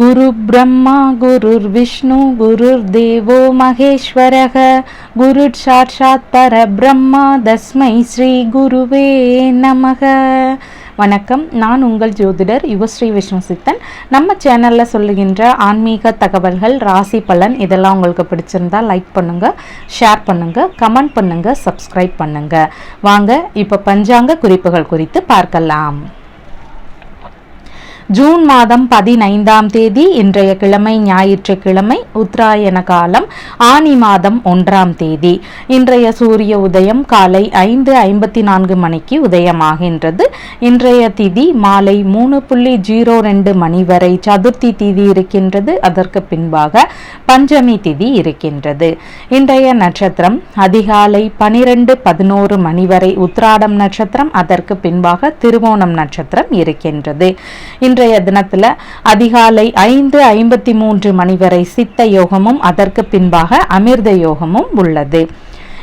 குரு பிரம்மா குருர் விஷ்ணு குருர் தேவோ மகேஸ்வரக. குரு சாட்சாத் பரபிரம்மா தஸ்மை ஸ்ரீ குருவே நமக. வணக்கம் நான் உங்கள் ஜோதிடர் யுவஸ்ரீ விஷ்ணு சித்தன். நம்ம சேனலில் சொல்லுகின்ற ஆன்மீக தகவல்கள் ராசி பலன் இதெல்லாம் உங்களுக்கு பிடிச்சிருந்தா லைக் பண்ணுங்கள் ஷேர் பண்ணுங்கள் கமெண்ட் பண்ணுங்கள் சப்ஸ்கிரைப் பண்ணுங்கள் வாங்க இப்போ பஞ்சாங்க குறிப்புகள் குறித்து பார்க்கலாம். ஜூன் மாதம் பதினைந்தாம் தேதி இன்றைய கிழமை ஞாயிற்றுக்கிழமை உத்தராயண காலம் ஆனி மாதம் ஒன்றாம் தேதி. இன்றைய சூரிய உதயம் காலை ஐந்து ஐம்பத்தி நான்கு மணிக்கு உதயமாகின்றது. இன்றைய திதி மாலை மூணு புள்ளி ஜீரோ ரெண்டு மணி வரை சதுர்த்தி திதி இருக்கின்றது. அதற்கு பின்பாக பஞ்சமி திதி இருக்கின்றது. இன்றைய நட்சத்திரம் அதிகாலை பனிரெண்டு பதினோரு மணி வரை உத்ராடம் நட்சத்திரம். அதற்கு பின்பாக திருவோணம் நட்சத்திரம் இருக்கின்றது. இன்றைய தினத்தில் அதிகாலை ஐந்து ஐம்பத்தி மூன்று மணி வரை சித்த யோகமும் அதற்கு பின்பாக அமிர்த யோகமும் உள்ளது.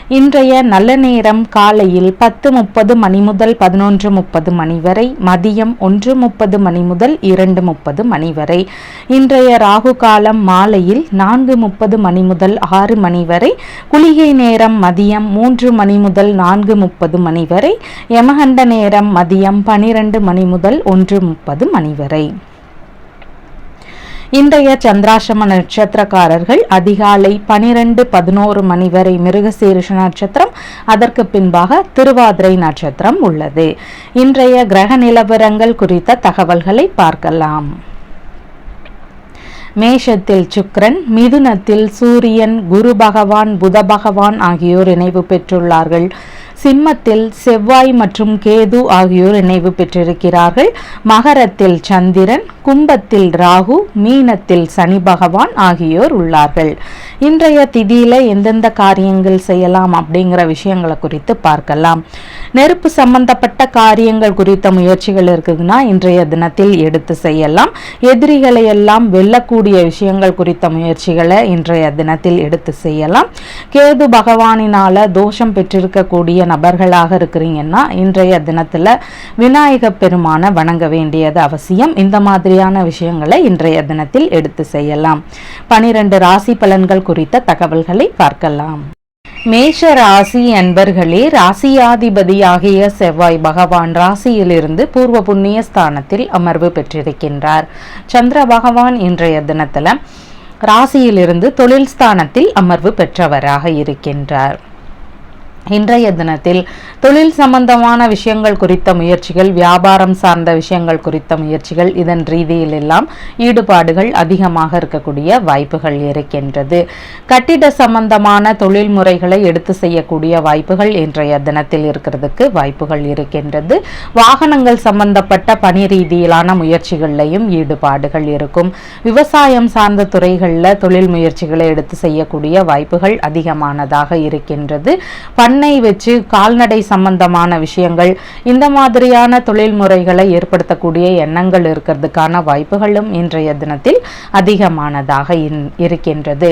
இன்றைய நல்ல நேரம் காலையில் பத்து முப்பது மணி முதல் பதினொன்று முப்பது மணி வரை மதியம் ஒன்று முப்பது மணி முதல் இரண்டு முப்பது மணி வரை. இன்றைய ராகு காலம் மாலையில் நான்கு முப்பது மணி முதல் ஆறு மணி வரை குளிகை நேரம் மதியம் மூன்று மணி முதல் நான்கு முப்பது மணி வரை யமகண்ட நேரம் மதியம் பனிரெண்டு மணி முதல் ஒன்று முப்பது மணி வரை. இன்றைய சந்திராசிரம நட்சத்திரக்காரர்கள் அதிகாலை பனிரெண்டு பதினோரு மணி வரை மிருகசீரிஷ நட்சத்திரம் அதற்கு பின்பாக திருவாதிரை நட்சத்திரம் உள்ளது. இன்றைய கிரக நிலவரங்கள் குறித்த தகவல்களை பார்க்கலாம். மேஷத்தில் சுக்ரன் மிதுனத்தில் சூரியன் குரு பகவான் புத பகவான் ஆகியோர் இணைவு பெற்றுள்ளார்கள். சிம்மத்தில் செவ்வாய் மற்றும் கேது ஆகியோர் இணைவு பெற்றிருக்கிறார்கள். மகரத்தில் சந்திரன் கும்பத்தில் ராகு மீனத்தில் சனி பகவான் ஆகியோர் உள்ளார்கள். இன்றைய திதியில எந்தெந்த காரியங்கள் செய்யலாம் அப்படிங்கிற விஷயங்களை குறித்து பார்க்கலாம். நெருப்பு சம்பந்தப்பட்ட காரியங்கள் குறித்த முயற்சிகள் இருக்குதுன்னா இன்றைய தினத்தில் எடுத்து செய்யலாம். எதிரிகளை எல்லாம் வெல்லக்கூடிய விஷயங்கள் குறித்த முயற்சிகளை இன்றைய தினத்தில் எடுத்து செய்யலாம். கேது பகவானினால தோஷம் பெற்றிருக்கக்கூடிய நபர்களாக இருக்கிறீங்கன்னா இன்றைய தினத்தில் விநாயக பெருமான வணங்க வேண்டியது அவசியம். இந்த மாதிரியான விஷயங்களை இன்றைய தினத்தில் எடுத்து செய்யலாம். பனிரெண்டு ராசி பலன்கள் குறித்த தகவல்களை பார்க்கலாம். மேஷ ராசி அன்பர்களே ராசியாதிபதியாகிய செவ்வாய் பகவான் ராசியிலிருந்து பூர்வ புண்ணிய ஸ்தானத்தில் அமர்வு பெற்றிருக்கின்றார். சந்திர பகவான் இன்றைய தினத்தில் ராசியிலிருந்து தொழில் ஸ்தானத்தில் அமர்வு பெற்றவராக இருக்கின்றார். இன்றைய தினத்தில் தொழில் சம்பந்தமான விஷயங்கள் குறித்த முயற்சிகள் வியாபாரம் சார்ந்த விஷயங்கள் குறித்த முயற்சிகள் இதன் ரீதியில் எல்லாம் ஈடுபாடுகள் அதிகமாக இருக்கக்கூடிய வாய்ப்புகள் இருக்கின்றது. கட்டிட சம்பந்தமான தொழில் முறைகளை எடுத்து செய்யக்கூடிய வாய்ப்புகள் இன்றைய தினத்தில் இருக்கிறதுக்கு வாய்ப்புகள் இருக்கின்றது. வாகனங்கள் சம்பந்தப்பட்ட பணி ரீதியிலான முயற்சிகள்லையும் ஈடுபாடுகள் இருக்கும். விவசாயம் சார்ந்த துறைகளில் தொழில் முயற்சிகளை எடுத்து செய்யக்கூடிய வாய்ப்புகள் அதிகமானதாக இருக்கின்றது. மண்ணை வச்சு கால்நடை சம்பந்தமான விஷயங்கள் இந்த மாதிரியான தொழில் முறைகளை ஏற்படுத்தக்கூடிய எண்ணங்கள் இருக்கிறதுக்கான வாய்ப்புகளும் இன்றைய தினத்தில் அதிகமானதாக இருக்கின்றது.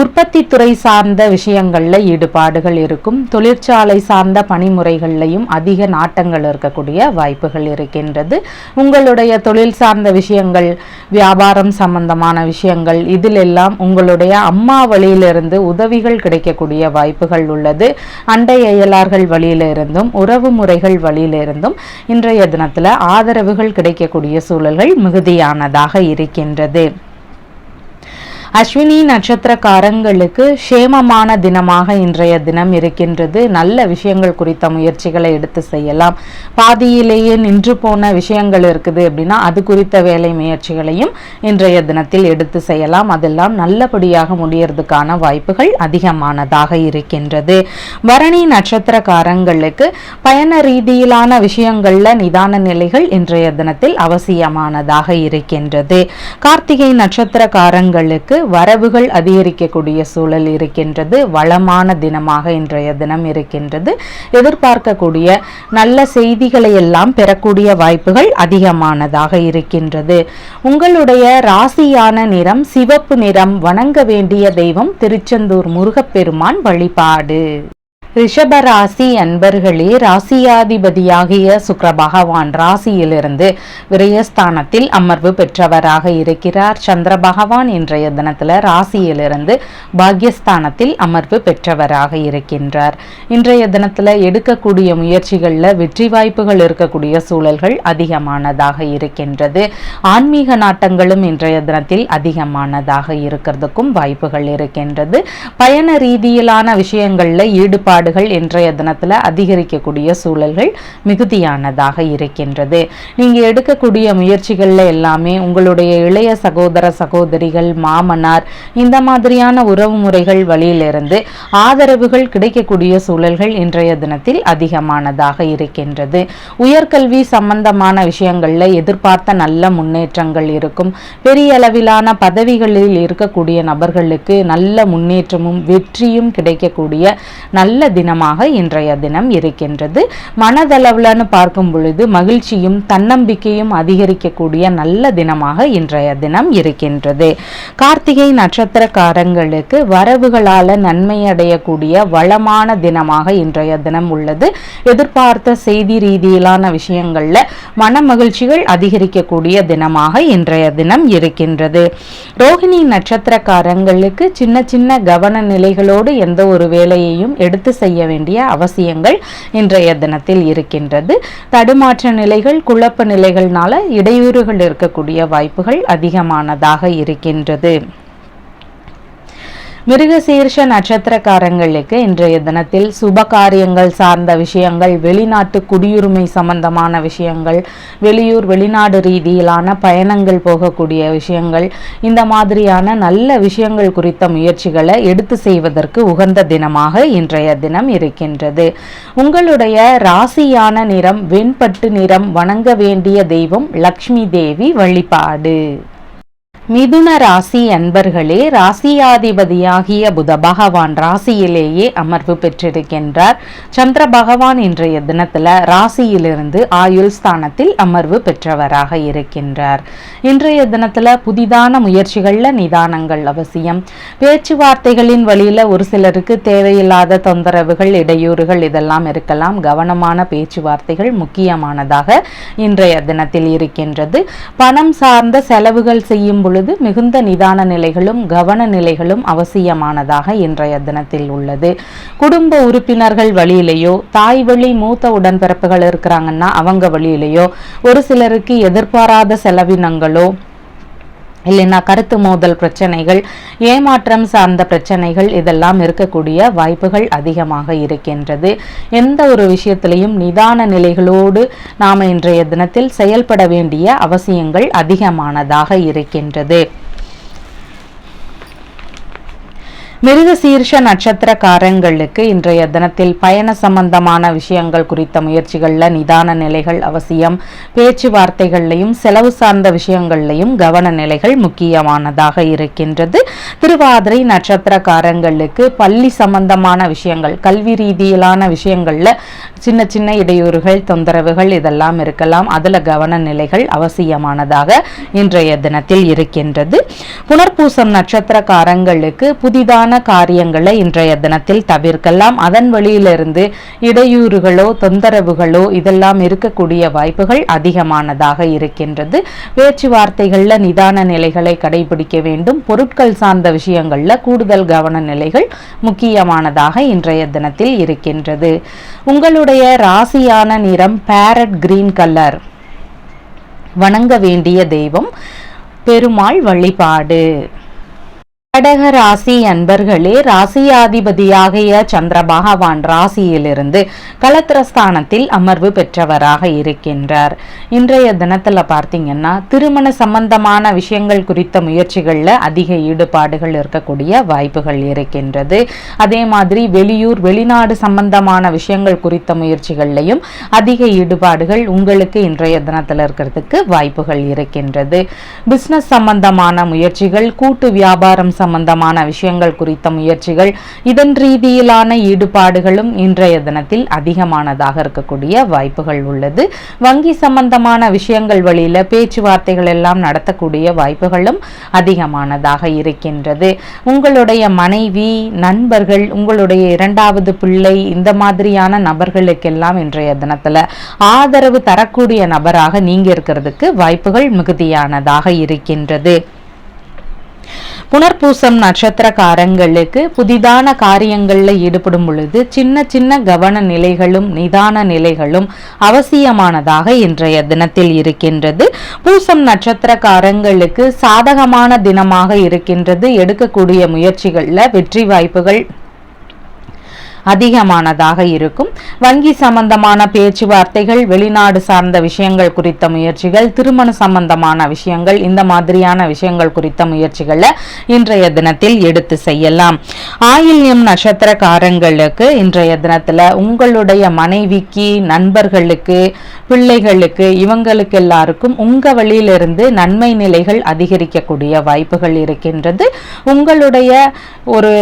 உற்பத்தி துறை சார்ந்த விஷயங்களில் ஈடுபாடுகள் இருக்கும். தொழிற்சாலை சார்ந்த பணிமுறைகள்லையும் அதிக நாட்டங்கள் இருக்கக்கூடிய வாய்ப்புகள் இருக்கின்றது. உங்களுடைய தொழில் சார்ந்த விஷயங்கள் வியாபாரம் சம்பந்தமான விஷயங்கள் இதிலெல்லாம் உங்களுடைய அம்மா வழியிலிருந்து உதவிகள் கிடைக்கக்கூடிய வாய்ப்புகள் உள்ளது. அண்டை அயலார்கள் வழியிலிருந்தும் உறவு முறைகள் வழியிலிருந்தும் இன்றைய தினத்தில் ஆதரவுகள் கிடைக்கக்கூடிய சூழல்கள் மிகுதியானதாக இருக்கின்றது. அஸ்வினி நட்சத்திரக்காரங்களுக்கு சேமமான தினமாக இன்றைய தினம் இருக்கின்றது. நல்ல விஷயங்கள் குறித்த முயற்சிகளை எடுத்து செய்யலாம். பாதியிலேயே நின்று போன விஷயங்கள் இருக்குது அப்படின்னா அது குறித்த வேலை முயற்சிகளையும் இன்றைய தினத்தில் எடுத்து செய்யலாம். அதெல்லாம் நல்லபடியாக முடியறதுக்கான வாய்ப்புகள் அதிகமானதாக இருக்கின்றது. பரணி நட்சத்திரக்காரங்களுக்கு பயண ரீதியிலான விஷயங்களில் நிதான நிலைகள் இன்றைய தினத்தில் அவசியமானதாக இருக்கின்றது. கார்த்திகை நட்சத்திரக்காரங்களுக்கு வரவுகள் அதிகரிக்கக்கூடிய சூழல் இருக்கின்றது. வளமான தினமாக இன்றைய தினம் இருக்கின்றது. எதிர்பார்க்கக்கூடிய நல்ல செய்திகளை எல்லாம் பெறக்கூடிய வாய்ப்புகள் அதிகமானதாக இருக்கின்றது. உங்களுடைய ராசியான நிறம் சிவப்பு நிறம் வணங்க வேண்டிய தெய்வம் திருச்செந்தூர் முருகப்பெருமான் வழிபாடு. ரிஷபராசி அன்பர்களே ராசியாதிபதியாகிய சுக்கர பகவான் ராசியிலிருந்து விரயஸ்தானத்தில் அமர்வு பெற்றவராக இருக்கிறார். சந்திர பகவான் இன்றைய தினத்தில் ராசியிலிருந்து பாக்யஸ்தானத்தில் அமர்வு பெற்றவராக இருக்கின்றார். இன்றைய தினத்தில் எடுக்கக்கூடிய முயற்சிகளில் வெற்றி வாய்ப்புகள் இருக்கக்கூடிய சூழல்கள் அதிகமானதாக இருக்கின்றது. ஆன்மீக நாட்டங்களும் இன்றைய தினத்தில் அதிகமானதாக இருக்கிறதுக்கும் வாய்ப்புகள் இருக்கின்றது. பயண ரீதியிலான விஷயங்களில் ஈடுபாடு ஈடுபாடுகள் இன்றைய தினத்தில் அதிகரிக்கக்கூடிய சூழல்கள் மிகுதியானதாக இருக்கின்றது. நீங்கள் எடுக்கக்கூடிய முயற்சிகளில் எல்லாமே உங்களுடைய இளைய சகோதர சகோதரிகள் மாமனார் இந்த மாதிரியான உறவு முறைகள் வழியிலிருந்து ஆதரவுகள் கிடைக்கக்கூடிய சூழல்கள் இன்றைய தினத்தில் அதிகமானதாக இருக்கின்றது. உயர்கல்வி சம்பந்தமான விஷயங்களில் எதிர்பார்த்த நல்ல முன்னேற்றங்கள் இருக்கும். பெரிய அளவிலான பதவிகளில் இருக்கக்கூடிய நபர்களுக்கு நல்ல முன்னேற்றமும் வெற்றியும் கிடைக்கக்கூடிய நல்ல தினமாக இன்றைய தினம் இருக்கின்றது. மனதளவுலன்னு பார்க்கும் பொழுது மகிழ்ச்சியும் தன்னம்பிக்கையும் அதிகரிக்கக்கூடிய நல்ல தினமாக இன்றைய தினம் இருக்கின்றது. கார்த்திகை நட்சத்திரக்காரங்களுக்கு வரவுகளால் நன்மை அடையக்கூடிய வளமான தினமாக இன்றைய தினம் உள்ளது. எதிர்பார்த்த செய்தி ரீதியிலான விஷயங்களில் மன மகிழ்ச்சிகள் அதிகரிக்கக்கூடிய தினமாக இன்றைய தினம் இருக்கின்றது. ரோஹிணி நட்சத்திரக்காரங்களுக்கு சின்ன சின்ன கவன நிலைகளோடு எந்த ஒரு வேலையையும் எடுத்து செய்ய வேண்டிய அவசியங்கள் இன்றைய தினத்தில் இருக்கின்றது. தடுமாற்ற நிலைகள் குழப்ப நிலைகள்னால இடையூறுகள் இருக்கக்கூடிய வாய்ப்புகள் அதிகமானதாக இருக்கின்றது. மிருகசீர்ஷ நட்சத்திரக்காரங்களுக்கு இன்றைய தினத்தில் சுப காரியங்கள் சார்ந்த விஷயங்கள் வெளிநாட்டு குடியுரிமை சம்பந்தமான விஷயங்கள் வெளியூர் வெளிநாடு ரீதியிலான பயணங்கள் போகக்கூடிய விஷயங்கள் இந்த மாதிரியான நல்ல விஷயங்கள் குறித்த முயற்சிகளை எடுத்து செய்வதற்கு உகந்த தினமாக இன்றைய தினம் இருக்கின்றது. உங்களுடைய ராசியான நிறம் வெண்பட்டு நிறம் வணங்க வேண்டிய தெய்வம் லக்ஷ்மி தேவி வழிபாடு. மிதுன ராசி அன்பர்களே ராசியாதிபதியாகிய புத பகவான் ராசியிலேயே அமர்வு பெற்றிருக்கின்றார். சந்திர பகவான் இன்றைய தினத்தில் ராசியிலிருந்து ஆயுள் ஸ்தானத்தில் அமர்வு பெற்றவராக இருக்கின்றார். இன்றைய தினத்தில் புதிதான முயற்சிகளில் நிதானங்கள் அவசியம். பேச்சுவார்த்தைகளின் வழியில் ஒரு சிலருக்கு தேவையில்லாத தொந்தரவுகள் இடையூறுகள் இதெல்லாம் இருக்கலாம். கவனமான பேச்சுவார்த்தைகள் முக்கியமானதாக இன்றைய தினத்தில் இருக்கின்றது. பணம் சார்ந்த செலவுகள் செய்யும் பொழுது மிகுந்த நிதான நிலைகளும் கவன நிலைகளும் அவசியமானதாக இன்றைய தினத்தில் உள்ளது. குடும்ப உறுப்பினர்கள் வழியிலேயோ தாய் வழி மூத்த உடன்பிறப்புகள் இருக்கிறாங்கன்னா அவங்க வழியிலேயோ ஒரு சிலருக்கு எதிர்பாராத செலவினங்களோ இல்லைன்னா கருத்து மோதல் பிரச்சனைகள் ஏமாற்றம் சார்ந்த பிரச்சனைகள் இதெல்லாம் இருக்கக்கூடிய வாய்ப்புகள் அதிகமாக இருக்கின்றது. எந்த ஒரு விஷயத்திலையும் நிதான நிலைகளோடு நாம் இன்றைய தினத்தில் செயல்பட வேண்டிய அவசியங்கள் அதிகமானதாக இருக்கின்றது. மிருகசீர்ஷ நட்சத்திரக்காரங்களுக்கு இன்றைய தினத்தில் பயண சம்பந்தமான விஷயங்கள் குறித்த முயற்சிகளில் நிதான நிலைகள் அவசியம். பேச்சுவார்த்தைகள்லையும் செலவு சார்ந்த விஷயங்கள்லையும் கவன நிலைகள் முக்கியமானதாக இருக்கின்றது. திருவாதிரை நட்சத்திரக்காரங்களுக்கு பள்ளி சம்பந்தமான விஷயங்கள் கல்வி ரீதியிலான விஷயங்களில் சின்ன சின்ன இடையூறுகள் தொந்தரவுகள் இதெல்லாம் இருக்கலாம். அதில் கவன நிலைகள் அவசியமானதாக இன்றைய தினத்தில் இருக்கின்றது. புனர்பூசம் நட்சத்திரக்காரங்களுக்கு புதிதான காரியங்களை இன்றைய தினத்தில் தவிர்க்கலாம். அதன் வழியிலிருந்து இடையூறுகளோ தொந்தரவுகளோ இதெல்லாம் இருக்கக்கூடிய வாய்ப்புகள் அதிகமானதாக இருக்கின்றது. பேச்சுவார்த்தைகளில் நிதான நிலைகளை கடைபிடிக்க வேண்டும். பொருட்கள் சார்ந்த விஷயங்களில் கூடுதல் கவன நிலைகள் முக்கியமானதாக இன்றைய தினத்தில் இருக்கின்றது. உங்களுடைய ராசியான நிறம் பேரட் கிரீன் கலர் வணங்க வேண்டிய தெய்வம் பெருமாள் வழிபாடு. கடக ராசி அன்பர்களே ராசியாதிபதியாகிய சந்திர பகவான் ராசியிலிருந்து கலத்திரஸ்தானத்தில் அமர்வு பெற்றவராக இருக்கின்றார். இன்றைய தினத்தில் பார்த்தீங்கன்னா திருமண சம்பந்தமான விஷயங்கள் குறித்த முயற்சிகளில் அதிக ஈடுபாடுகள் இருக்கக்கூடிய வாய்ப்புகள் இருக்கின்றது. அதே மாதிரி வெளியூர் வெளிநாடு சம்பந்தமான விஷயங்கள் குறித்த முயற்சிகள்லையும் அதிக ஈடுபாடுகள் உங்களுக்கு இன்றைய தினத்தில் இருக்கிறதுக்கு வாய்ப்புகள் இருக்கின்றது. பிஸ்னஸ் சம்பந்தமான முயற்சிகள் கூட்டு வியாபாரம் சம்பந்த சம்பந்தமான விஷயங்கள் குறித்த முயற்சிகள் இதன் ரீதியிலான ஈடுபாடுகளும் இன்றைய தினத்தில் அதிகமானதாக இருக்கக்கூடிய வாய்ப்புகள் உள்ளது. வங்கி சம்பந்தமான விஷயங்கள் வழியில பேச்சுவார்த்தைகள் எல்லாம் நடத்தக்கூடிய வாய்ப்புகளும் அதிகமானதாக இருக்கின்றது. உங்களுடைய மனைவி நண்பர்கள் உங்களுடைய இரண்டாவது பிள்ளை இந்த மாதிரியான நபர்களுக்கெல்லாம் இன்றைய தினத்துல ஆதரவு தரக்கூடிய நபராக நீங்க இருக்கிறதுக்கு வாய்ப்புகள் மிகுதியானதாக இருக்கின்றது. புனர்பூசம் நட்சத்திரக்காரங்களுக்கு புதிதான காரியங்களில் ஈடுபடும் பொழுது சின்ன சின்ன கவன நிலைகளும் நிதான நிலைகளும் அவசியமானதாக இன்றைய தினத்தில் இருக்கின்றது. பூசம் நட்சத்திரக்காரங்களுக்கு சாதகமான தினமாக இருக்கின்றது. எடுக்கக்கூடிய முயற்சிகளில் வெற்றி வாய்ப்புகள் அதிகமானதாக இருக்கும். வங்கி சம்பந்தமான பேச்சுவார்த்தைகள் வெளிநாடு சார்ந்த விஷயங்கள் குறித்த முயற்சிகள் திருமண சம்பந்தமான விஷயங்கள் இந்த மாதிரியான விஷயங்கள் குறித்த முயற்சிகளை இன்றைய தினத்தில் எடுத்து செய்யலாம். ஆயில்யம் நட்சத்திரக்காரங்களுக்கு இன்றைய தினத்தில் உங்களுடைய மனைவிக்கு நண்பர்களுக்கு பிள்ளைகளுக்கு இவங்களுக்கு எல்லாருக்கும் உங்க வழியிலிருந்து நன்மை நிலைகள் அதிகரிக்கக்கூடிய வாய்ப்புகள் இருக்கின்றது. உங்களுடைய ஒரு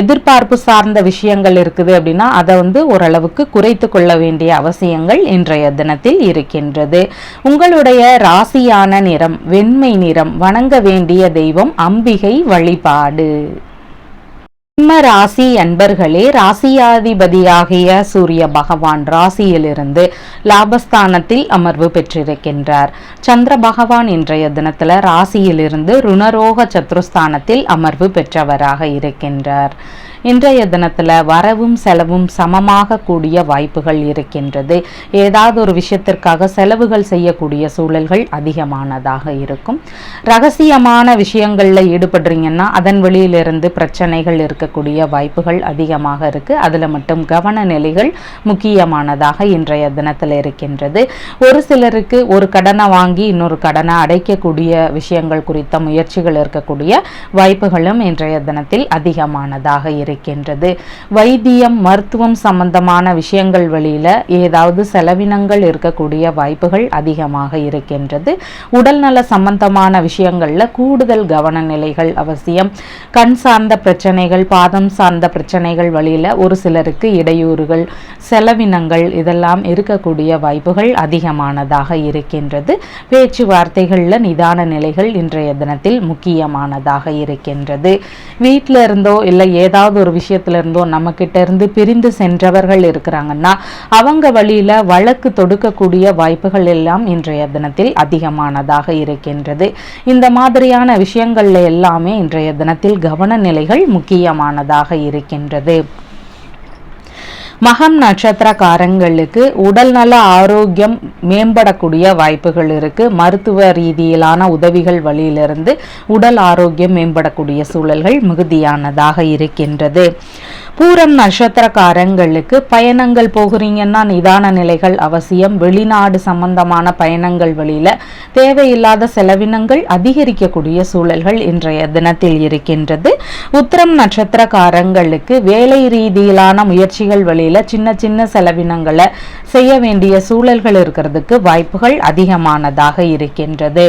எதிர்பார்ப்பு சார்ந்த விஷயங்கள் இருக்குது வருது அப்படின்னா அதை வந்து ஓரளவுக்கு குறைத்து கொள்ள வேண்டிய அவசியங்கள் இன்றைய தினத்தில் இருக்கின்றது. உங்களுடைய ராசியான நிறம் வெண்மை நிறம் வணங்க வேண்டிய தெய்வம் அம்பிகை வழிபாடு. சிம்ம ராசி அன்பர்களே ராசியாதிபதியாகிய சூரிய பகவான் ராசியிலிருந்து லாபஸ்தானத்தில் அமர்வு பெற்றிருக்கின்றார். சந்திர பகவான் இன்றைய தினத்துல ராசியிலிருந்து ருணரோக சத்ருஸ்தானத்தில் அமர்வு பெற்றவராக இருக்கின்றார். இன்றைய தினத்தில் வரவும் செலவும் சமமாக கூடிய வாய்ப்புகள் இருக்கின்றது. ஏதாவது ஒரு விஷயத்திற்காக செலவுகள் செய்யக்கூடிய சூழல்கள் அதிகமானதாக இருக்கும். ரகசியமான விஷயங்களில் ஈடுபடுறீங்கன்னா அதன் வழியிலிருந்து பிரச்சனைகள் இருக்கக்கூடிய வாய்ப்புகள் அதிகமாக இருக்குது அதில் மட்டும் கவன நிலைகள் முக்கியமானதாக இன்றைய தினத்தில் இருக்கின்றது. ஒரு சிலருக்கு ஒரு கடனை வாங்கி இன்னொரு கடனை அடைக்கக்கூடிய விஷயங்கள் குறித்த முயற்சிகள் இருக்கக்கூடிய வாய்ப்புகளும் இன்றைய தினத்தில் அதிகமானதாக இருக்கு இருக்கின்றது வைத்தியம் மருத்துவம் சம்பந்தமான விஷயங்கள் வழியில ஏதாவது செலவினங்கள் இருக்கக்கூடிய வாய்ப்புகள் அதிகமாக இருக்கின்றது. உடல்நல சம்பந்தமான விஷயங்கள்ல கூடுதல் கவன நிலைகள் அவசியம். கண் சார்ந்த பிரச்சனைகள் பாதம் சார்ந்த பிரச்சனைகள் வழியில ஒரு சிலருக்கு இடையூறுகள் செலவினங்கள் இதெல்லாம் இருக்கக்கூடிய வாய்ப்புகள் அதிகமானதாக இருக்கின்றது. பேச்சுவார்த்தைகளில் நிதான நிலைகள் இன்றைய தினத்தில் முக்கியமானதாக இருக்கின்றது. வீட்டில் இருந்தோ இல்லை ஏதாவது ஒரு விஷயத்துல இருந்தோ நம்ம கிட்ட இருந்து பிரிந்து சென்றவர்கள் இருக்கிறாங்கன்னா அவங்க வழியில வழக்கு தொடுக்கக்கூடிய வாய்ப்புகள் எல்லாம் இன்றைய தினத்தில் அதிகமானதாக இருக்கின்றது. இந்த மாதிரியான விஷயங்கள்ல எல்லாமே இன்றைய தினத்தில் கவன நிலைகள் முக்கியமானதாக இருக்கின்றது. மகம் நட்சத்திரக்காரங்களுக்கு உடல்நல ஆரோக்கியம் மேம்படக்கூடிய வாய்ப்புகள் இருக்கு. மருத்துவ ரீதியிலான உதவிகள் வழியிலிருந்து உடல் ஆரோக்கியம் மேம்படக்கூடிய சூழல்கள் மிகுதியானதாக இருக்கின்றது. பூரம் நட்சத்திரக்காரங்களுக்கு பயணங்கள் போகிறீங்கன்னா நிதான நிலைகள் அவசியம். வெளிநாடு சம்பந்தமான பயணங்கள் வழியில தேவையில்லாத செலவினங்கள் அதிகரிக்கக்கூடிய சூழல்கள் இன்றைய தினத்தில் இருக்கின்றது. உத்திரம் நட்சத்திரக்காரங்களுக்கு வேலை ரீதியிலான முயற்சிகள் வழியில சின்ன சின்ன செலவினங்களை செய்ய வேண்டிய சூழல்கள் இருக்கிறதுக்கு வாய்ப்புகள் அதிகமானதாக இருக்கின்றது.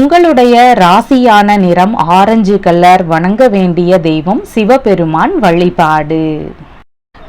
உங்களுடைய ராசியான நிறம் ஆரஞ்சு கலர் வணங்க வேண்டிய தெய்வம் சிவபெருமான் வழிபாடு.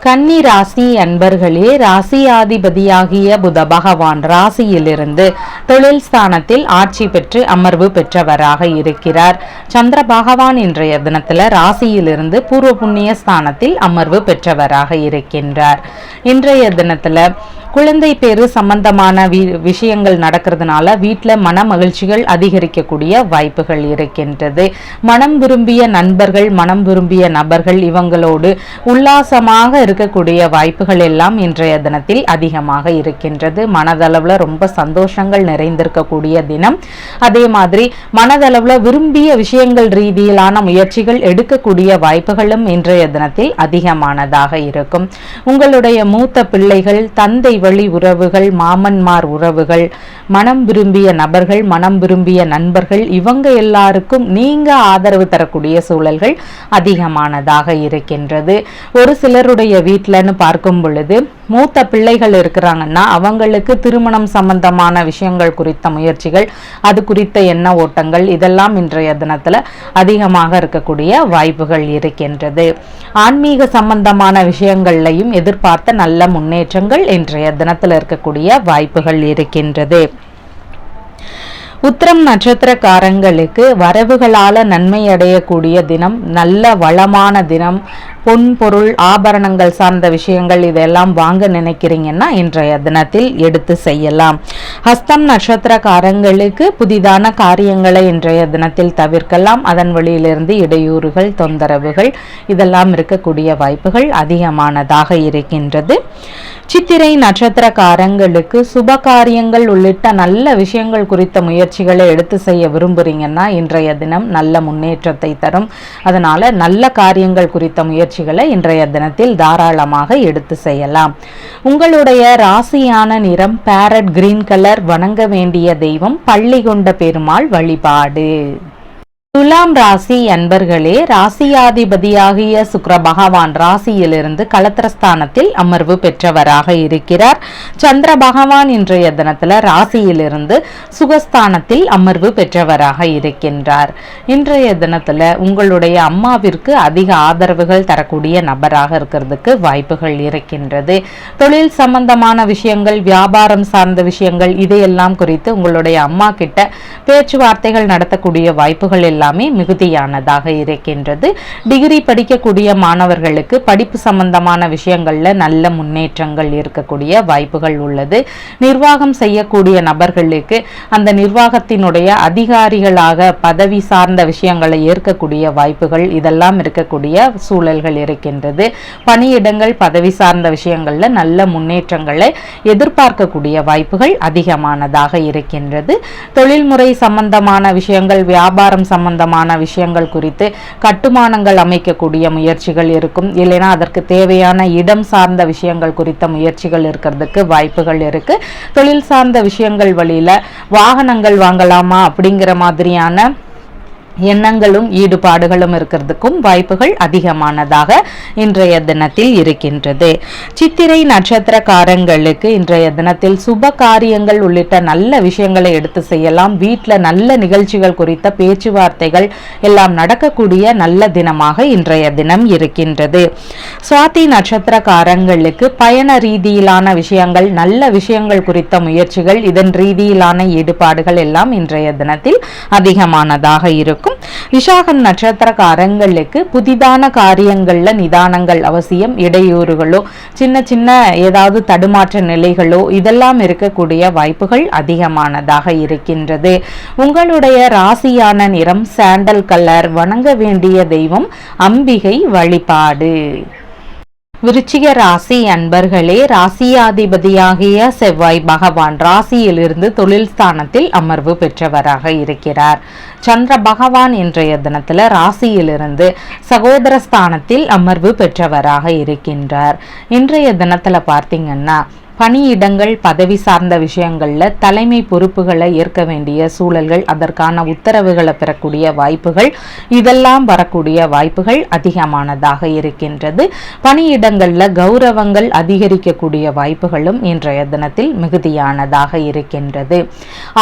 கன்னி ராசி அன்பர்களே ராசியாதிபதியாகிய புத பகவான் ராசியிலிருந்து தொழில் ஸ்தானத்தில் ஆட்சி பெற்று அமர்வு பெற்றவராக இருக்கிறார். சந்திர பகவான் இன்றைய தினத்தில் ராசியிலிருந்து பூர்வ புண்ணிய ஸ்தானத்தில் அமர்வு பெற்றவராக இருக்கின்றார். இன்றைய தினத்துல குழந்தை பேரு சம்பந்தமான வி விஷயங்கள் நடக்கிறதுனால வீட்டில் மன மகிழ்ச்சிகள் அதிகரிக்கக்கூடிய வாய்ப்புகள் இருக்கின்றது. மனம் விரும்பிய நண்பர்கள் மனம் விரும்பிய நபர்கள் இவங்களோடு உல்லாசமாக இருக்கக்கூடிய வாய்ப்புகள் எல்லாம் இன்றைய தினத்தில் அதிகமாக இருக்கின்றது. மனதளவில் ரொம்ப சந்தோஷங்கள் நிறைந்திருக்கக்கூடிய தினம். அதே மாதிரி மனதளவில் விரும்பிய விஷயங்கள் ரீதியிலான முயற்சிகள் எடுக்கக்கூடிய வாய்ப்புகளும் இன்றைய தினத்தில் அதிகமானதாக இருக்கும். உங்களுடைய மூத்த பிள்ளைகள் தந்தை வழி உறவுகள் மாமன்மார் உறவுகள் மனம் விரும்பிய நபர்கள் மனம் விரும்பிய நண்பர்கள் இவங்க எல்லாருக்கும் நீங்க ஆதரவு தரக்கூடிய சூழல்கள் அதிகமானதாக இருக்கின்றது. ஒரு சிலருடைய வீட்டிலன்னு பார்க்கும் பொழுது மூத்த பிள்ளைகள் இருக்கிறாங்கன்னா அவங்களுக்கு திருமணம் சம்பந்தமான விஷயங்கள் குறித்த முயற்சிகள் அது குறித்த எண்ண ஓட்டங்கள் இதெல்லாம் இன்றைய தினத்தில் அதிகமாக இருக்கக்கூடிய வாய்ப்புகள் இருக்கின்றது. ஆன்மீக சம்பந்தமான விஷயங்கள்லையும் எதிர்பார்த்த நல்ல முன்னேற்றங்கள் இன்றைய தினத்தில் இருக்கக்கூடிய வாய்ப்புகள் இருக்கின்றது. உத்திரம் நட்சத்திரக்காரங்களுக்கு வரவுகளால் நன்மை அடையக்கூடிய தினம் நல்ல வளமான தினம் பொன் பொருள் ஆபரணங்கள் சார்ந்த விஷயங்கள் இதெல்லாம் வாங்க நினைக்கிறீங்கன்னா இன்றைய தினத்தில் எடுத்து செய்யலாம். ஹஸ்தம் நட்சத்திரக்காரங்களுக்கு புதிதான காரியங்களை இன்றைய தினத்தில் தவிர்க்கலாம். அதன் வழியிலிருந்து இடையூறுகள் தொந்தரவுகள் இதெல்லாம் இருக்கக்கூடிய வாய்ப்புகள் அதிகமானதாக இருக்கின்றது. சித்திரை நட்சத்திரக்காரங்களுக்கு சுப காரியங்கள் உள்ளிட்ட நல்ல விஷயங்கள் குறித்த முயற்சிகளை எடுத்து செய்ய விரும்புறீங்கன்னா இன்றைய தினம் நல்ல முன்னேற்றத்தை தரும். அதனால நல்ல காரியங்கள் குறித்த முயற்சிகளை இன்றைய தினத்தில் தாராளமாக எடுத்து செய்யலாம். உங்களுடைய ராசியான நிறம் பேரட் கிரீன் கலர் வணங்க வேண்டிய தெய்வம் பள்ளி கொண்ட பெருமாள் வழிபாடு. துலாம் ராசி அன்பர்களே ராசியாதிபதியாகிய சுக்கர பகவான் ராசியிலிருந்து கலத்திரஸ்தானத்தில் அமர்வு பெற்றவராக இருக்கிறார். சந்திர பகவான் இன்றைய தினத்துல ராசியிலிருந்து சுகஸ்தானத்தில் அமர்வு பெற்றவராக இருக்கின்றார். இன்றைய தினத்தில் உங்களுடைய அம்மாவிற்கு அதிக ஆதரவுகள் தரக்கூடிய நபராக இருக்கிறதுக்கு வாய்ப்புகள் இருக்கின்றது. தொழில் சம்பந்தமான விஷயங்கள் வியாபாரம் சார்ந்த விஷயங்கள் இதையெல்லாம் குறித்து உங்களுடைய அம்மா கிட்ட பேச்சுவார்த்தைகள் நடத்தக்கூடிய வாய்ப்புகள் எல்லாம் எல்லாமே மிகுதியானதாக இருக்கின்றது. டிகிரி படிக்கக்கூடிய மாணவர்களுக்கு படிப்பு சம்பந்தமான விஷயங்கள்ல நல்ல முன்னேற்றங்கள் இருக்கக்கூடிய வாய்ப்புகள் உள்ளது. நிர்வாகம் செய்யக்கூடிய நபர்களுக்கு அந்த நிர்வாகத்தினுடைய அதிகாரிகளாக பதவி சார்ந்த விஷயங்களை ஏற்கக்கூடிய வாய்ப்புகள் இதெல்லாம் இருக்கக்கூடிய சூழல்கள் இருக்கின்றது. பணியிடங்கள் பதவி சார்ந்த விஷயங்கள்ல நல்ல முன்னேற்றங்களை எதிர்பார்க்கக்கூடிய வாய்ப்புகள் அதிகமானதாக இருக்கின்றது. தொழில்முறை சம்பந்தமான விஷயங்கள் வியாபாரம் சம்பந்த சம்பந்தமான விஷயங்கள் குறித்து கட்டுமானங்கள் அமைக்கக்கூடிய முயற்சிகள் இருக்கும். இல்லைனா அதற்கு தேவையான இடம் சார்ந்த விஷயங்கள் குறித்த முயற்சிகள் இருக்கிறதுக்கு வாய்ப்புகள் இருக்கு. தொழில் சார்ந்த விஷயங்கள் வழியில வாகனங்கள் வாங்கலாமா அப்படிங்கிற மாதிரியான எண்ணங்களும் ஈடுபாடுகளும் இருக்கிறதுக்கும் வாய்ப்புகள் அதிகமானதாக இன்றைய தினத்தில் இருக்கின்றது. சித்திரை நட்சத்திரக்காரங்களுக்கு இன்றைய தினத்தில் சுப காரியங்கள் உள்ளிட்ட நல்ல விஷயங்களை எடுத்து செய்யலாம். வீட்டில் நல்ல நிகழ்ச்சிகள் குறித்த பேச்சுவார்த்தைகள் எல்லாம் நடக்கக்கூடிய நல்ல தினமாக இன்றைய தினம் இருக்கின்றது. சுவாதி நட்சத்திரக்காரங்களுக்கு பயண ரீதியிலான விஷயங்கள் நல்ல விஷயங்கள் குறித்த முயற்சிகள் இதன் ரீதியிலான ஈடுபாடுகள் எல்லாம் இன்றைய தினத்தில் அதிகமானதாக இருக்கும். இருக்கும் விஷாகம் நட்சத்திரக்காரங்களுக்கு புதிதான காரியங்களில் நிதானங்கள் அவசியம். இடையூறுகளோ சின்ன சின்ன ஏதாவது தடுமாற்ற நிலைகளோ இதெல்லாம் இருக்கக்கூடிய வாய்ப்புகள் அதிகமானதாக இருக்கின்றது. உங்களுடைய ராசியான நிறம் சாண்டல் கலர் வணங்க வேண்டிய தெய்வம் அம்பிகை வழிபாடு. விருச்சிக ராசி அன்பர்களே ராசியாதிபதியாகிய செவ்வாய் பகவான் ராசியிலிருந்து தொழில் ஸ்தானத்தில் அமர்வு பெற்றவராக இருக்கிறார். சந்திர பகவான் இன்றைய தினத்தில் ராசியிலிருந்து சகோதர ஸ்தானத்தில் அமர்வு பெற்றவராக இருக்கின்றார். இன்றைய தினத்தில் பார்த்தீங்கன்னா பணியிடங்கள் பதவி சார்ந்த விஷயங்களில் தலைமை பொறுப்புகளை ஏற்க வேண்டிய சூழல்கள் அதற்கான உத்தரவுகளை பெறக்கூடிய வாய்ப்புகள் இதெல்லாம் வரக்கூடிய வாய்ப்புகள் அதிகமானதாக இருக்கின்றது. பணியிடங்களில் கௌரவங்கள் அதிகரிக்கக்கூடிய வாய்ப்புகளும் இன்றைய தினத்தில் மிகுதியானதாக இருக்கின்றது.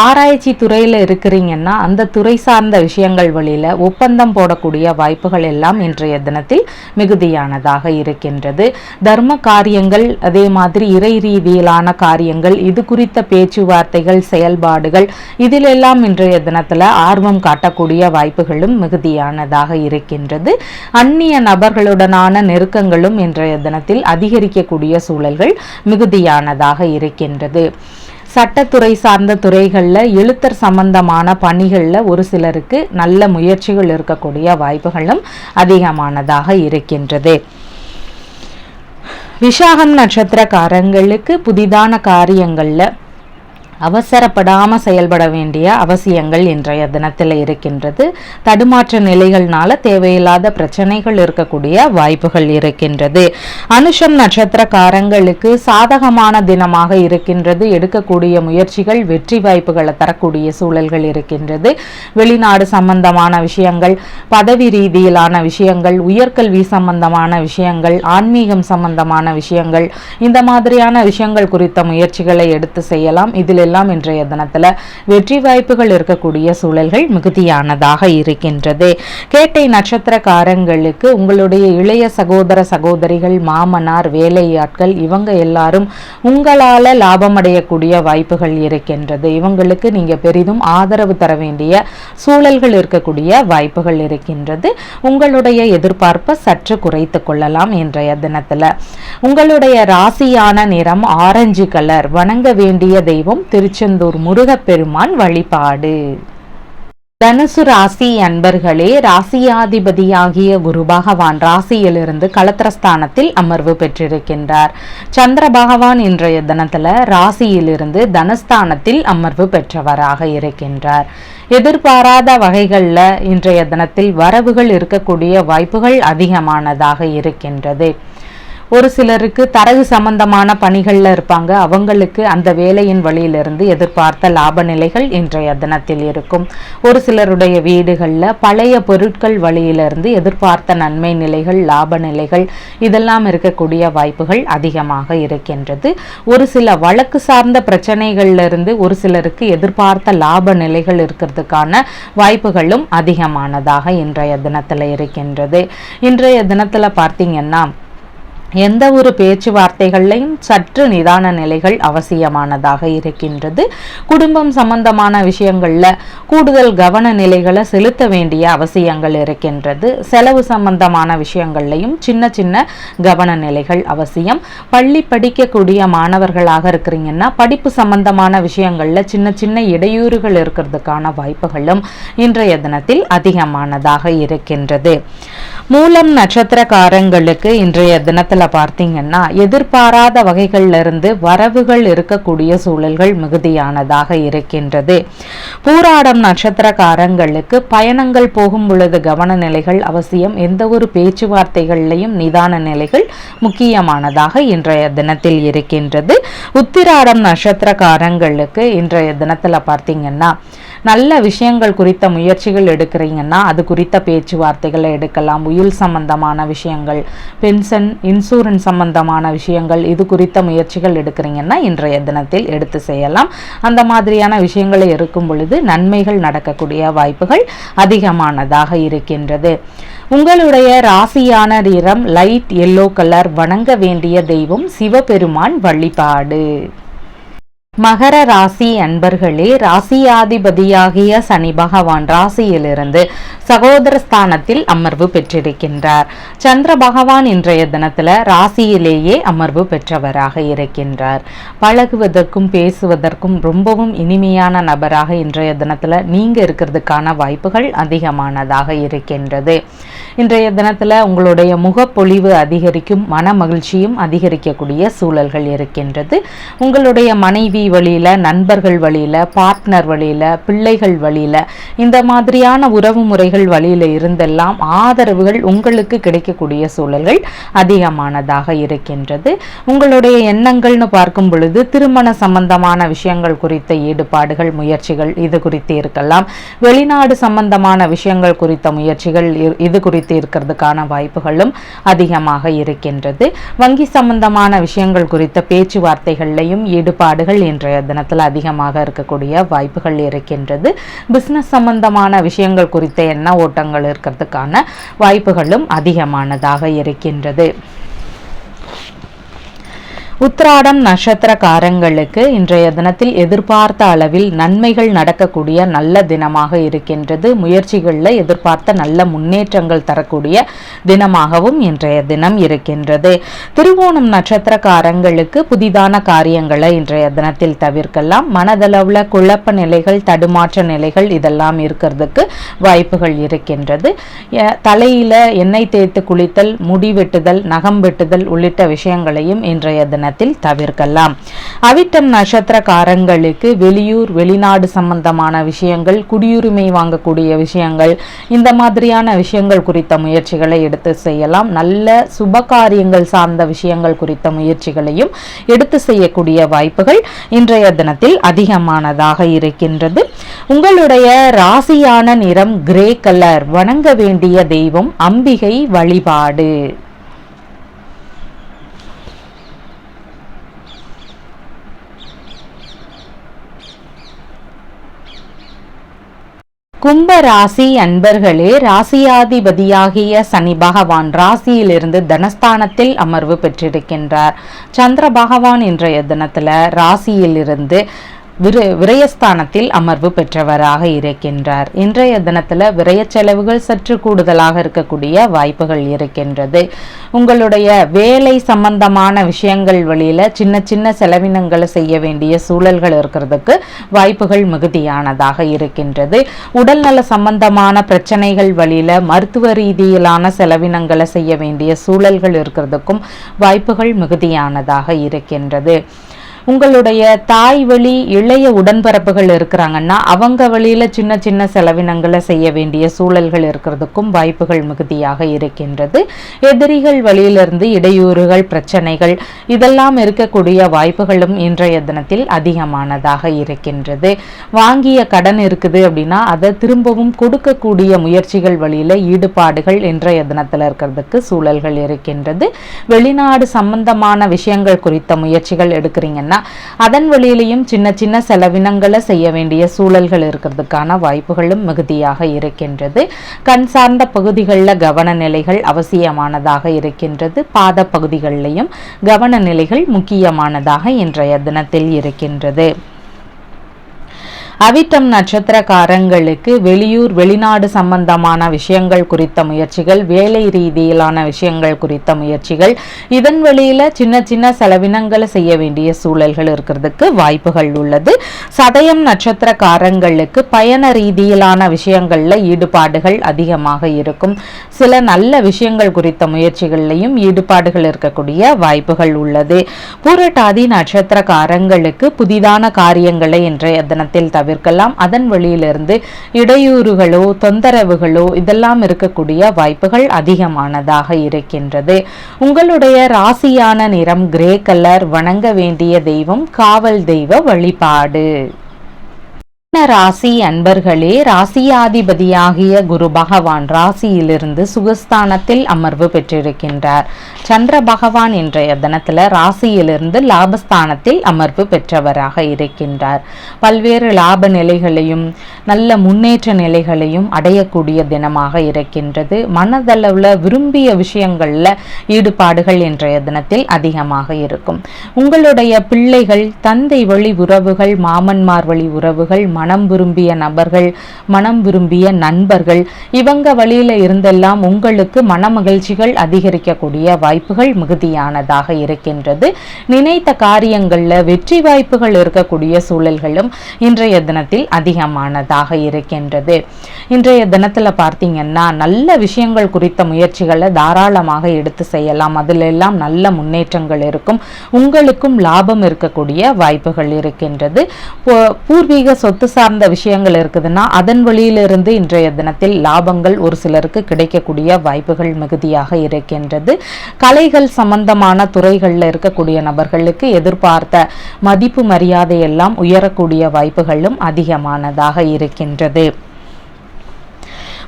ஆராய்ச்சி துறையில் இருக்கிறீங்கன்னா அந்த துறை சார்ந்த விஷயங்கள் வழியில் ஒப்பந்தம் போடக்கூடிய வாய்ப்புகள் எல்லாம் இன்றைய தினத்தில் மிகுதியானதாக இருக்கின்றது. தர்ம காரியங்கள் அதே மாதிரி இறை ரீதியிலான காரியங்கள் இது குறித்த பேச்சுவார்த்தைகள் செயல்பாடுகள் இதிலெல்லாம் இன்றைய தினத்தில் ஆர்வம் காட்டக்கூடிய வாய்ப்புகளும் மிகுதியானதாக இருக்கின்றது. அந்நிய நபர்களுடனான நெருக்கங்களும் இன்றைய தினத்தில் அதிகரிக்கக்கூடிய சூழல்கள் மிகுதியானதாக இருக்கின்றது. சட்டத்துறை சார்ந்த துறைகளில் எழுத்தர் சம்பந்தமான பணிகளில் ஒரு சிலருக்கு நல்ல முயற்சிகள் இருக்கக்கூடிய வாய்ப்புகளும் அதிகமானதாக இருக்கின்றது. விசாகம் நட்சத்திரக்காரங்களுக்கு புதிதான காரியங்களில் அவசரப்படாமல் செயல்பட வேண்டிய அவசியங்கள் இன்றைய தினத்தில் இருக்கின்றது. தடுமாற்ற நிலைகள்னால தேவையில்லாத பிரச்சனைகள் இருக்கக்கூடிய வாய்ப்புகள் இருக்கின்றது. அனுஷம் நட்சத்திரக்காரங்களுக்கு சாதகமான தினமாக இருக்கின்றது. எடுக்கக்கூடிய முயற்சிகள் வெற்றி வாய்ப்புகளை தரக்கூடிய சூழல்கள் இருக்கின்றது. வெளிநாடு சம்பந்தமான விஷயங்கள் பதவி ரீதியிலான விஷயங்கள் உயர்கல்வி சம்பந்தமான விஷயங்கள் ஆன்மீகம் சம்பந்தமான விஷயங்கள் இந்த மாதிரியான விஷயங்கள் குறித்த முயற்சிகளை எடுத்து செய்யலாம். இதில் எல்லாம் இன்றைய தினத்தில் வெற்றி வாய்ப்புகள் இருக்கக்கூடிய சூழல்கள் மிகுதியானதாக இருக்கின்றது. கேட்டை நட்சத்திரக்காரங்களுக்கு உங்களுடைய இளைய சகோதர சகோதரிகள் மாமனார் வேலையாட்கள் இவங்க எல்லாரும் உங்களால லாபமடையக்கூடிய வாய்ப்புகள் இருக்கின்றது. இவங்களுக்கு நீங்க பெரிதும் ஆதரவு தர வேண்டிய சூழல்கள் இருக்கக்கூடிய வாய்ப்புகள் இருக்கின்றது. உங்களுடைய எதிர்பார்ப்பை சற்று குறைத்து கொள்ளலாம் இன்றைய தினத்தில். உங்களுடைய ராசியான நிறம் ஆரஞ்சு கலர். வணங்க வேண்டிய தெய்வம் திருச்செந்தூர் முருகப்பெருமான் வழிபாடு. தனுசு ராசி அன்பர்களே ராசியாதிபதியாகிய குரு பகவான் ராசியிலிருந்து களத்திரஸ்தானத்தில் அமர்வு பெற்றிருக்கின்றார். சந்திர பகவான் இன்றைய தினத்துல ராசியிலிருந்து தனஸ்தானத்தில் அமர்வு பெற்றவராக இருக்கின்றார். எதிர்பாராத வகைகளில் இன்றைய தினத்தில் வரவுகள் இருக்கக்கூடிய வாய்ப்புகள் அதிகமானதாக இருக்கின்றது. ஒரு சிலருக்கு தரகு சம்பந்தமான பணிகளில் இருப்பாங்க. அவங்களுக்கு அந்த வேலையின் வழியிலிருந்து எதிர்பார்த்த லாப நிலைகள் இன்றைய தினத்தில் இருக்கும். ஒரு சிலருடைய வீடுகளில் பழைய பொருட்கள் வழியிலிருந்து எதிர்பார்த்த நன்மை நிலைகள் லாப நிலைகள் இதெல்லாம் இருக்கக்கூடிய வாய்ப்புகள் அதிகமாக இருக்கின்றது. ஒரு சில வழக்கு சார்ந்த பிரச்சனைகள்ல ஒரு சிலருக்கு எதிர்பார்த்த லாப நிலைகள் இருக்கிறதுக்கான வாய்ப்புகளும் அதிகமானதாக இன்றைய தினத்தில் இருக்கின்றது. இன்றைய தினத்தில் பார்த்தீங்கன்னா எந்த ஒரு பேச்சுவார்த்தைகள்லையும் சற்று நிதான நிலைகள் அவசியமானதாக இருக்கின்றது. குடும்பம் சம்பந்தமான விஷயங்களில் கூடுதல் கவன நிலைகளை செலுத்த வேண்டிய அவசியங்கள் இருக்கின்றது. செலவு சம்பந்தமான விஷயங்கள்லையும் சின்ன சின்ன கவன நிலைகள் அவசியம். பள்ளி படிக்கக்கூடிய மாணவர்களாக இருக்கிறீங்கன்னா படிப்பு சம்பந்தமான விஷயங்களில் சின்ன சின்ன இடையூறுகள் இருக்கிறதுக்கான வாய்ப்புகளும் இன்றைய தினத்தில் அதிகமானதாக இருக்கின்றது. மூலம் நட்சத்திரக்காரங்களுக்கு இன்றைய தினத்தில் பார்த்தீங்கன்னா எதிர்பாராத வகைகளிலிருந்து வரவுகள் இருக்கக்கூடிய சூழல்கள் மிகுதியானதாக இருக்கின்றது. பூராடம் நட்சத்திரக்காரங்களுக்கு பயணங்கள் போகும் பொழுது கவன நிலைகள் அவசியம். எந்த ஒரு பேச்சுவார்த்தைகள்லையும் நிதான நிலைகள் முக்கியமானதாக இன்றைய தினத்தில் இருக்கின்றது. உத்திராடம் நட்சத்திரக்காரங்களுக்கு இன்றைய தினத்தில் பார்த்தீங்கன்னா நல்ல விஷயங்கள் குறித்த முயற்சிகள் எடுக்கிறீங்கன்னா அது குறித்த பேச்சுவார்த்தைகளை எடுக்கலாம். உயில் சம்பந்தமான விஷயங்கள் பென்ஷன் இன்சூரன்ஸ் சம்பந்தமான விஷயங்கள் இது குறித்த முயற்சிகள் எடுக்கிறீங்கன்னா இன்றைய தினத்தில் எடுத்து செய்யலாம். அந்த மாதிரியான விஷயங்களை இருக்கும் பொழுது நன்மைகள் நடக்கக்கூடிய வாய்ப்புகள் அதிகமானதாக இருக்கின்றது. உங்களுடைய ராசியான நிறம் லைட் எல்லோ கலர் வணங்க வேண்டிய தெய்வம் சிவபெருமான் வழிபாடு. மகர ராசி அன்பர்களே ராசியாதிபதியாகிய சனி பகவான் ராசியிலிருந்து சகோதர ஸ்தானத்தில் அமர்வு பெற்றிருக்கின்றார். சந்திர பகவான் இன்றைய தினத்தில் ராசியிலேயே அமர்வு பெற்றவராக இருக்கின்றார். பழகுவதற்கும் பேசுவதற்கும் ரொம்பவும் இனிமையான நபராக இன்றைய தினத்தில் நீங்கள் இருக்கிறதுக்கான வாய்ப்புகள் அதிகமானதாக இருக்கின்றது. இன்றைய தினத்தில் உங்களுடைய முகப்பொழிவு அதிகரிக்கும் மன மகிழ்ச்சியும் அதிகரிக்கக்கூடிய சூழல்கள் இருக்கின்றது. உங்களுடைய மனைவி வழியில நண்பர்கள் வழியில பார்ட்னர் வழியில பிள்ளைகள் வழியில இந்த மாதிரியான உறவு முறைகள் வழியில இருந்தெல்லாம் ஆதரவுகள் உங்களுக்கு கிடைக்கக்கூடிய சூழல்கள் அதிகமானதாக இருக்கின்றது. உங்களுடைய எண்ணங்கள்னு பார்க்கும் பொழுது திருமண சம்பந்தமான விஷயங்கள் குறித்த ஈடுபாடுகள் முயற்சிகள் இது குறித்து இருக்கலாம். வெளிநாடு சம்பந்தமான விஷயங்கள் குறித்த முயற்சிகள் இது குறித்து இருக்கிறதுக்கான வாய்ப்புகளும் அதிகமாக இருக்கின்றது. வங்கி சம்பந்தமான விஷயங்கள் குறித்த பேச்சுவார்த்தைகள்லையும் ஈடுபாடுகள் இன்றைய தினத்தில் அதிகமாக இருக்கக்கூடிய வாய்ப்புகள் இருக்கின்றது. பிஸ்னஸ் சம்பந்தமான விஷயங்கள் குறித்த எண்ண ஓட்டங்கள் இருக்கிறதுக்கான வாய்ப்புகளும் அதிகமானதாக இருக்கின்றது. உத்ராடம் நட்சத்திரக்காரங்களுக்கு இன்றைய தினத்தில் எதிர்பார்த்த அளவில் நன்மைகள் நடக்கக்கூடிய நல்ல தினமாக இருக்கின்றது. முயற்சிகளில் எதிர்பார்த்த நல்ல முன்னேற்றங்கள் தரக்கூடிய தினமாகவும் இன்றைய தினம் இருக்கின்றது. திருவோணம் நட்சத்திரக்காரங்களுக்கு புதிதான காரியங்களை இன்றைய தினத்தில் தவிர்க்கலாம். மனதளவில் குழப்ப நிலைகள் தடுமாற்ற நிலைகள் இதெல்லாம் இருக்கிறதுக்கு வாய்ப்புகள் இருக்கின்றது. தலையில் எண்ணெய் தேய்த்து குளித்தல் முடி வெட்டுதல் நகம் வெட்டுதல் உள்ளிட்ட விஷயங்களையும் இன்றைய தினத்தில் தினத்தில் தவிர்க்கலாம். அவிட்டம் நட்சத்திரக்காரங்களுக்கு வெளியூர் வெளிநாடு சம்பந்தமான விஷயங்கள் குடியுரிமை வாங்கக்கூடிய விஷயங்கள் இந்த மாதிரியான விஷயங்கள் குறித்த முயற்சிகளை எடுத்து செய்யலாம். நல்ல சுப காரியங்கள் சார்ந்த விஷயங்கள் குறித்த முயற்சிகளையும் எடுத்து செய்யக்கூடிய வாய்ப்புகள் இன்றைய தினத்தில் அதிகமானதாக இருக்கின்றது. உங்களுடைய ராசியான நிறம் கிரே கலர் வணங்க வேண்டிய தெய்வம் அம்பிகை வழிபாடு. கும்ப ராசி அன்பர்களே ராசியாதிபதியாகிய சனி பகவான் ராசியிலிருந்து தனஸ்தானத்தில் அமர்வு பெற்றிருக்கின்றார். சந்திர பகவான் இன்றைய தினத்தில் ராசியிலிருந்து விர விரயஸ்தானத்தில் அமர்வு பெற்றவராக இருக்கின்றார். இன்றைய தினத்தில் விரய செலவுகள் சற்று கூடுதலாக இருக்கக்கூடிய வாய்ப்புகள் இருக்கின்றது. உங்களுடைய வேலை சம்பந்தமான விஷயங்கள் வழியில் சின்ன சின்ன செலவினங்களை செய்ய வேண்டிய சூழல்கள் இருக்கிறதுக்கு வாய்ப்புகள் மிகுதியானதாக இருக்கின்றது. உடல்நல சம்பந்தமான பிரச்சனைகள் வழியில் மருத்துவ ரீதியிலான செலவினங்களை செய்ய வேண்டிய சூழல்கள் இருக்கிறதுக்கும் வாய்ப்புகள் மிகுதியானதாக இருக்கின்றது. உங்களுடைய தாய் வழி இளைய உடன்பரப்புகள் இருக்கிறாங்கன்னா அவங்க வழியில் சின்ன சின்ன செலவினங்களை செய்ய வேண்டிய சூழல்கள் இருக்கிறதுக்கும் வாய்ப்புகள் மிகுதியாக இருக்கின்றது. எதிரிகள் வழியிலிருந்து இடையூறுகள் பிரச்சனைகள் இதெல்லாம் இருக்கக்கூடிய வாய்ப்புகளும் இன்றைய தினத்தில் அதிகமானதாக இருக்கின்றது. வாங்கிய கடன் இருக்குது அப்படின்னா அதை திரும்பவும் கொடுக்கக்கூடிய முயற்சிகள் வழியில் ஈடுபாடுகள் இன்றைய தினத்தில் இருக்கிறதுக்கு சூழல்கள் இருக்கின்றது. வெளிநாடு சம்பந்தமான விஷயங்கள் குறித்த முயற்சிகள் எடுக்கிறீங்கன்னா அதன் வழியிலையும் சின்ன சின்ன செலவினங்களை செய்ய வேண்டிய சூழல்கள் இருக்கிறதுக்கான வாய்ப்புகளும் மிகுதியாக இருக்கின்றது. கண் சார்ந்த பகுதிகளில் கவன நிலைகள் அவசியமானதாக இருக்கின்றது. பாத பகுதிகளிலையும் கவன நிலைகள் முக்கியமானதாக இன்றைய தினத்தில் இருக்கின்றது. அவிட்டம் நட்சத்திரக்காரங்களுக்கு வெளியூர் வெளிநாடு சம்பந்தமான விஷயங்கள் குறித்த முயற்சிகள் வேலை ரீதியிலான விஷயங்கள் குறித்த முயற்சிகள் இதன் வழியில் சின்ன சின்ன செலவினங்களை செய்ய வேண்டிய சூழல்கள் இருக்கிறதுக்கு வாய்ப்புகள் உள்ளது. சதயம் நட்சத்திரக்காரங்களுக்கு பயண ரீதியிலான விஷயங்கள்ல ஈடுபாடுகள் அதிகமாக இருக்கும். சில நல்ல விஷயங்கள் குறித்த முயற்சிகள்லையும் ஈடுபாடுகள் இருக்கக்கூடிய வாய்ப்புகள் உள்ளது. பூரட்டாதி நட்சத்திரக்காரங்களுக்கு புதிதான காரியங்களை இன்றைய தினத்தில் தவிர தவிர்க்கலாம் அதன் வழியிலிருந்து இடையூறுகளோ தொந்தரவுகளோ இதெல்லாம் இருக்கக்கூடிய வாய்ப்புகள் அதிகமானதாக இருக்கின்றது. உங்களுடைய ராசியான நிறம் கிரே கலர் வணங்க வேண்டிய தெய்வம் காவல் தெய்வ வழிபாடு. ராசி அன்பர்களே ராசியாதிபதியாகிய குரு பகவான் ராசியிலிருந்து சுகஸ்தானத்தில் அமர்வு பெற்றிருக்கின்றார். சந்திர பகவான் இன்றைய தினத்தில் ராசியிலிருந்து லாபஸ்தானத்தில் அமர்வு பெற்றவராக இருக்கின்றார். பல்வேறு லாப நிலைகளையும் நல்ல முன்னேற்ற நிலைகளையும் அடையக்கூடிய தினமாக இருக்கின்றது. மனதளவில் விரும்பிய விஷயங்களில் ஈடுபாடுகள் இன்றைய தினத்தில் அதிகமாக இருக்கும். உங்களுடைய பிள்ளைகள் தந்தை வழி உறவுகள் மாமன்மார் வழி உறவுகள் மனம் விரும்பிய நபர்கள் மனம் விரும்பிய நண்பர்கள் இவங்க வழியில இருந்தெல்லாம் உங்களுக்கு மன மகிழ்ச்சிகள் அதிகரிக்கக்கூடிய வாய்ப்புகள் மிகுதியானதாக இருக்கின்றது. நினைத்த காரியங்கள்ல வெற்றி வாய்ப்புகள் இருக்கக்கூடிய சூழல்களும் இன்றைய தினத்தில் அதிகமானதாக இருக்கின்றது. இன்றைய தினத்துல பார்த்தீங்கன்னா நல்ல விஷயங்கள் குறித்த முயற்சிகளை தாராளமாக எடுத்து செய்யலாம். அதிலெல்லாம் நல்ல முன்னேற்றங்கள் இருக்கும். உங்களுக்கும் லாபம் இருக்கக்கூடிய வாய்ப்புகள் இருக்கின்றது. பூர்வீக சொத்து சார்ந்த விஷயங்கள் இருக்குதுன்னா அதன் வழியிலிருந்து இன்றைய தினத்தில் லாபங்கள் ஒரு சிலருக்கு கிடைக்கக்கூடிய வாய்ப்புகள் மிகுதியாக இருக்கின்றது. கலைகள் சம்பந்தமான துறைகளில் இருக்கக்கூடிய நபர்களுக்கு எதிர்பார்த்த மதிப்பு மரியாதை எல்லாம் உயரக்கூடிய வாய்ப்புகளும் அதிகமானதாக இருக்கின்றது.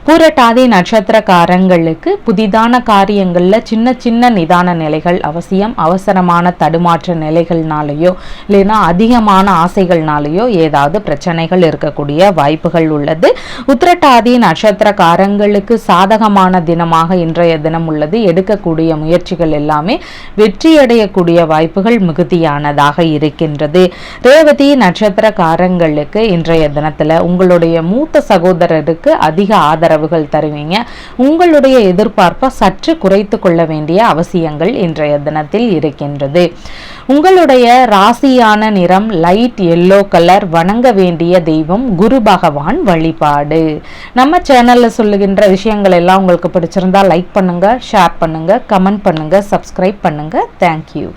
பூரட்டாதி நட்சத்திரக்காரங்களுக்கு புதிதான காரியங்களில் சின்ன சின்ன நிதான நிலைகள் அவசியம் அவசரமான தடுமாற்ற நிலைகள்னாலேயோ இல்லைன்னா அதிகமான ஆசைகள்னாலேயோ ஏதாவது பிரச்சனைகள் இருக்கக்கூடிய வாய்ப்புகள் உள்ளது. உத்திரட்டாதி நட்சத்திரக்காரங்களுக்கு சாதகமான தினமாக இன்றைய தினம் உள்ளது. எடுக்கக்கூடிய முயற்சிகள் எல்லாமே வெற்றியடையக்கூடிய வாய்ப்புகள் மிகுதியானதாக இருக்கின்றது. ரேவதி நட்சத்திரக்காரங்களுக்கு இன்றைய தினத்தில் உங்களுடைய மூத்த சகோதரருக்கு அதிக ஆதரவு ஆதரவுகள் தருவீங்க. உங்களுடைய எதிர்பார்ப்பை சற்று குறைத்து கொள்ள வேண்டிய அவசியங்கள் இன்றைய தினத்தில் இருக்கின்றது. உங்களுடைய ராசியான நிறம் லைட் எல்லோ கலர் வணங்க வேண்டிய தெய்வம் குரு பகவான் வழிபாடு. நம்ம சேனலில் சொல்லுகின்ற விஷயங்கள் எல்லாம் உங்களுக்கு பிடிச்சிருந்தா லைக் பண்ணுங்க ஷேர் பண்ணுங்க கமெண்ட் பண்ணுங்க சப்ஸ்கிரைப் பண்ணுங்க. தேங்க்யூ